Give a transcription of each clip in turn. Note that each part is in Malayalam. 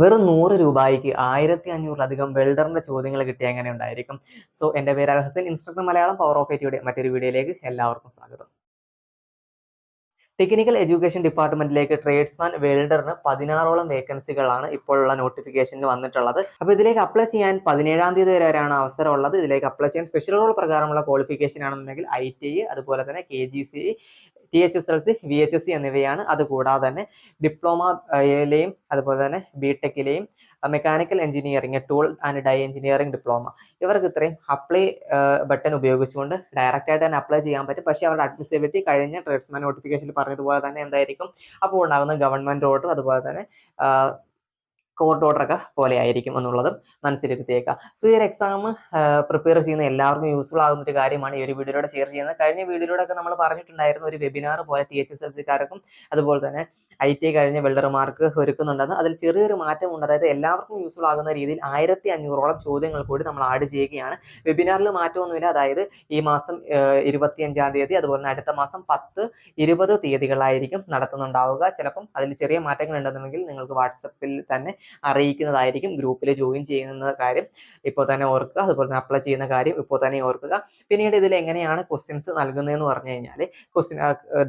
വെറും നൂറ് രൂപയ്ക്ക് ആയിരത്തി അഞ്ഞൂറിലധികം വെൽഡറിന്റെ ചോദ്യങ്ങൾ കിട്ടിയ എങ്ങനെ ഉണ്ടായിരിക്കും? സോ എന്റെ പേര് Hasan. Instructor Malayalam power of ഐറ്റിയുടെ മറ്റൊരു വീഡിയോയിലേക്ക് എല്ലാവർക്കും സ്വാഗതം. ടെക്നിക്കൽ എഡ്യൂക്കേഷൻ ഡിപ്പാർട്ട്മെന്റിലേക്ക് ട്രേഡ്സ്മാൻ വെൽഡറിന് പതിനാറോളം വേക്കൻസികളാണ് ഇപ്പോഴുള്ള നോട്ടിഫിക്കേഷനിൽ വന്നിട്ടുള്ളത്. അപ്പോൾ ഇതിലേക്ക് അപ്ലൈ ചെയ്യാൻ പതിനേഴാം തീയതി വരെയാണ് അവസരമുള്ളത്. ഇതിലേക്ക് അപ്ലൈ ചെയ്യാൻ സ്പെഷ്യൽ റോൾ പ്രകാരമുള്ള ക്വാളിഫിക്കേഷൻ ആണെന്നുണ്ടെങ്കിൽ ഐ അതുപോലെ തന്നെ K G C T H S L C V H S C എന്നിവയാണ്. അതുകൂടാതെ തന്നെ ഡിപ്ലോമയിലെയും അതുപോലെ തന്നെ B ടെക്കിലെയും mechanical engineering tool and die engineering diploma ഇവർക്ക് ഇത്രയും അപ്ലൈ ബട്ടൺ ഉപയോഗിച്ചുകൊണ്ട് ഡയറക്റ്റായിട്ട് തന്നെ അപ്ലൈ ചെയ്യാൻ പറ്റും. പക്ഷേ അവരുടെ അഡ്മിസിബിലിറ്റി കഴിഞ്ഞ ട്രേഡ്സ്മാൻ നോട്ടിഫിക്കേഷനിൽ പറഞ്ഞതുപോലെ തന്നെ എന്തായിരിക്കും? അപ്പോൾ ഉണ്ടാകുന്ന ഗവൺമെന്റ് ഓർഡർ അതുപോലെ തന്നെ കോർട്ട് ഓർഡർ ഒക്കെ പോലെ ആയിരിക്കും എന്നുള്ളതും മനസ്സിലിരുത്തിയേക്കാം. സോ ഈ ഒരു എക്സാം പ്രിപ്പയർ ചെയ്യുന്ന എല്ലാവർക്കും യൂസ്ഫുൾ ആകുന്ന ഒരു കാര്യമാണ് ഈ ഒരു വീഡിയോയിലൂടെ ഷെയർ ചെയ്യുന്നത്. കഴിഞ്ഞ വീഡിയോയിലൂടെ ഒക്കെ നമ്മൾ പറഞ്ഞിട്ടുണ്ടായിരുന്നു ഒരു വെബിനാർ പോലെ ടി എച്ച് എസ് എൽ സിക്കാർക്കും അതുപോലെ തന്നെ ഐ ടി കഴിഞ്ഞ വെൽഡർമാർക്ക് ഒരുക്കുന്നുണ്ടെന്ന്. അതിൽ ചെറിയൊരു മാറ്റമുണ്ട് അതായത് എല്ലാവർക്കും യൂസ്ഫുൾ ആകുന്ന രീതിയിൽ ആയിരത്തി അഞ്ഞൂറോളം ചോദ്യങ്ങൾ കൂടി നമ്മൾ ആഡ് ചെയ്യുകയാണ്. വെബിനാറിൽ മാറ്റമൊന്നുമില്ല. അതായത് ഈ മാസം ഇരുപത്തി അഞ്ചാം തീയതി അതുപോലെ തന്നെ അടുത്ത മാസം പത്ത് ഇരുപത് തീയതികളായിരിക്കും നടത്തുന്നുണ്ടാവുക. ചിലപ്പം അതിൽ ചെറിയ മാറ്റങ്ങൾ ഉണ്ടെന്നുണ്ടെങ്കിൽ നിങ്ങൾക്ക് വാട്സപ്പിൽ തന്നെ അറിയിക്കുന്നതായിരിക്കും. ഗ്രൂപ്പിൽ ജോയിൻ ചെയ്യുന്ന കാര്യം ഇപ്പോൾ തന്നെ ഓർക്കുക. അതുപോലെ തന്നെ അപ്ലൈ ചെയ്യുന്ന കാര്യം ഇപ്പോൾ തന്നെ ഓർക്കുക. പിന്നീട് ഇതിൽ എങ്ങനെയാണ് ക്വസ്റ്റ്യൻസ് നൽകുന്നതെന്ന് പറഞ്ഞു കഴിഞ്ഞാൽ ക്വസ്റ്റ്യൻ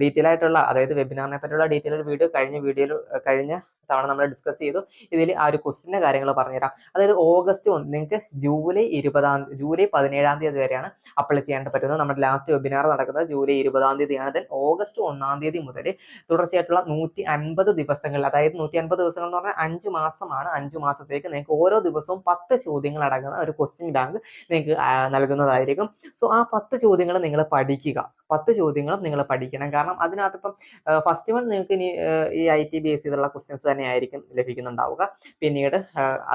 ഡീറ്റെയിൽ ആയിട്ടുള്ള അതായത് വെബിനാറിനെ പറ്റിയുള്ള ഡീറ്റെയിൽ വീഡിയോ കഴിഞ്ഞ വീഡിയോയിൽ കഴിഞ്ഞ തവണ നമ്മൾ ഡിസ്കസ് ചെയ്തു. ഇതിൽ ആ ഒരു ക്വസ്റ്റിന്റെ കാര്യങ്ങൾ പറഞ്ഞുതരാം. അതായത് ഓഗസ്റ്റ് ഒന്ന് നിങ്ങൾക്ക് ജൂലൈ ഇരുപതാം ജൂലൈ പതിനേഴാം തീയതി വരെയാണ് അപ്ലൈ ചെയ്യാൻ പറ്റുന്നത്. നമ്മുടെ ലാസ്റ്റ് വെബിനാർ നടക്കുന്നത് ജൂലൈ ഇരുപതാം തീയതിയാണ്. ദെൻ ഓഗസ്റ്റ് ഒന്നാം തീയതി മുതൽ തുടർച്ചയായിട്ടുള്ള നൂറ്റി അൻപത് ദിവസങ്ങൾ അതായത് നൂറ്റി അൻപത് ദിവസങ്ങൾ എന്ന് പറഞ്ഞാൽ അഞ്ച് മാസമാണ്. അഞ്ച് മാസത്തേക്ക് നിങ്ങൾക്ക് ഓരോ ദിവസവും പത്ത് ചോദ്യങ്ങൾ അടങ്ങുന്ന ഒരു ക്വസ്റ്റ്യൻ ബാങ്ക് നിങ്ങൾക്ക് നൽകുന്നതായിരിക്കും. സോ ആ പത്ത് ചോദ്യങ്ങൾ നിങ്ങൾ പഠിക്കുക. പത്ത് ചോദ്യങ്ങളും നിങ്ങൾ പഠിക്കണം. കാരണം അതിനകത്ത് ഇപ്പം ഫസ്റ്റ് വൺ നിങ്ങൾക്ക് ഇനി ഈ ഐ ടി ബേസ് ചെയ്തുള്ള ക്വസ്റ്റ്യൻസ് തന്നെ ആയിരിക്കും ലഭിക്കുന്നുണ്ടാവുക. പിന്നീട്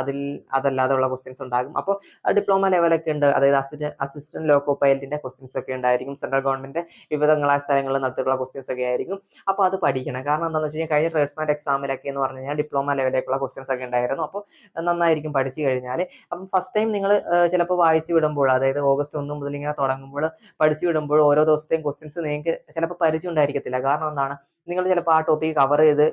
അതിൽ അതല്ലാതെ ഉള്ള ക്വസ്റ്റ്യൻസ് ഉണ്ടാകും അപ്പോൾ ഡിപ്ലോമ ലെവലൊക്കെ ഉണ്ട്. അതായത് അസിസ്റ്റന്റ് അസിസ്റ്റന്റ് ലോക്കോ പൈലറ്റിന്റെ ക്വസ്റ്റ്യൻസ് ഒക്കെ ഉണ്ടായിരിക്കും. സെൻട്രൽ ഗവൺമെന്റ് വിവിധങ്ങളായ സ്ഥലങ്ങളിൽ നടത്തിയിട്ടുള്ള ക്വസ്റ്റ്യൻസ് ഒക്കെ ആയിരിക്കും. അപ്പോൾ അത് പഠിക്കണം. കാരണം എന്താണെന്ന് വെച്ച് കഴിഞ്ഞാൽ കഴിഞ്ഞ ട്രേഡ്സ്മാൻ എക്സാമിലൊക്കെ എന്ന് പറഞ്ഞു കഴിഞ്ഞാൽ ഡിപ്ലോമ ലെവലിലേക്കുള്ള ക്വസ്റ്റ്യൻസ് ഒക്കെ ഉണ്ടായിരുന്നു. അപ്പോൾ നന്നായിരിക്കും പഠിച്ചു കഴിഞ്ഞാൽ. അപ്പം ഫസ്റ്റ് ടൈം നിങ്ങൾ ചിലപ്പോൾ വായിച്ചു വിടുമ്പോൾ അതായത് ഓഗസ്റ്റ് ഒന്ന് മുതൽ ഇങ്ങനെ തുടങ്ങുമ്പോൾ പഠിച്ചു വിടുമ്പോൾ ഓരോ ദിവസത്തെയും ക്വസ്റ്റ്യൻസ് നിങ്ങൾക്ക് ചിലപ്പോൾ പരിചയം ഉണ്ടായിരിക്കത്തില്ല. കാരണം എന്താണ്? നിങ്ങൾ ചിലപ്പോൾ ആ ടോപ്പിക് കവർ ചെയ്ത്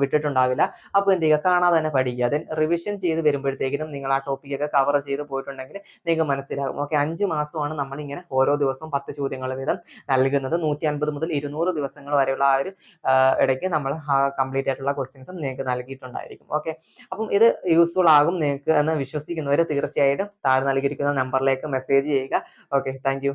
വിട്ടിട്ടുണ്ടാവില്ല. അപ്പോൾ എന്ത് ചെയ്യുക? കാണാതെ തന്നെ പഠിക്കുക. ദെൻ റിവിഷൻ ചെയ്ത് വരുമ്പോഴത്തേക്കിനും നിങ്ങൾ ആ ടോപ്പിക്കൊക്കെ കവർ ചെയ്ത് പോയിട്ടുണ്ടെങ്കിൽ നിങ്ങൾക്ക് മനസ്സിലാകും. ഓക്കെ അഞ്ച് മാസമാണ് നമ്മൾ ഇങ്ങനെ ഓരോ ദിവസവും പത്ത് ചോദ്യങ്ങൾ വീതം നൽകുന്നത്. നൂറ്റി അൻപത് മുതൽ ഇരുന്നൂറ് ദിവസങ്ങൾ വരെയുള്ള ആ ഒരു ഇടയ്ക്ക് നമ്മൾ കംപ്ലീറ്റ് ആയിട്ടുള്ള ക്വസ്റ്റ്യൻസും നിങ്ങൾക്ക് നൽകിയിട്ടുണ്ടായിരിക്കും. ഓക്കെ അപ്പം ഇത് യൂസ്ഫുൾ ആകും നിങ്ങൾക്ക് എന്ന് വിശ്വസിക്കുന്നവർ തീർച്ചയായിട്ടും താഴെ നൽകിയിരിക്കുന്ന നമ്പറിലേക്ക് മെസ്സേജ് ചെയ്യുക. Okay thank